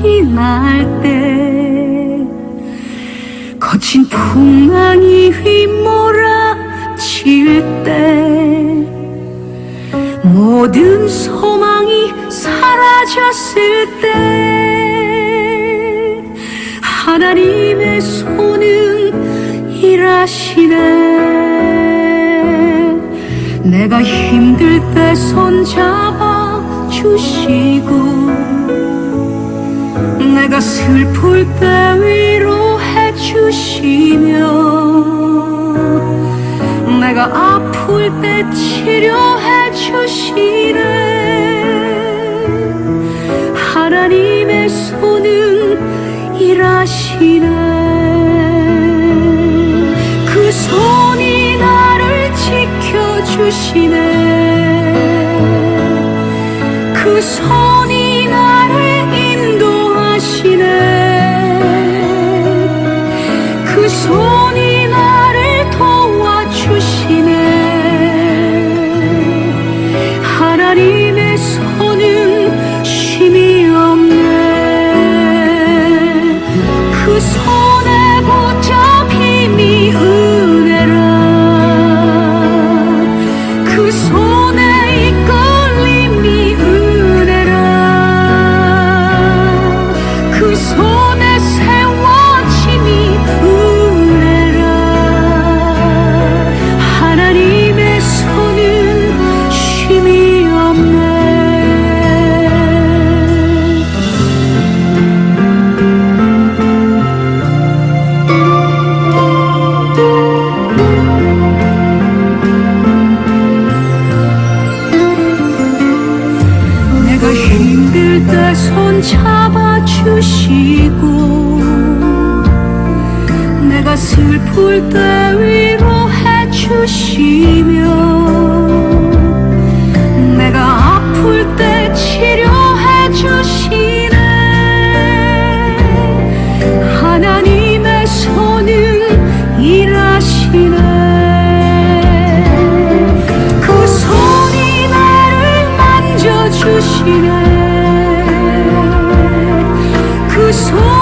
날 때 거친 풍랑이 휘몰아칠 때 모든 소망이 사라졌을 때 하나님의 손은 일하시네. 내가 힘들 때 손잡아 주시고 내가 슬플 때 위로해 주시며 내가 아플 때 치료해 주시네. 하나님의 손은 일하시네. 그 손이 나를 지켜주시네. 그손 그손 슬플 때 위로 해 주시며 내가 아플 때 치료해 주시네. 하나님의 손은 일하시네. 그 손이 나를 만져주시네. 그 손.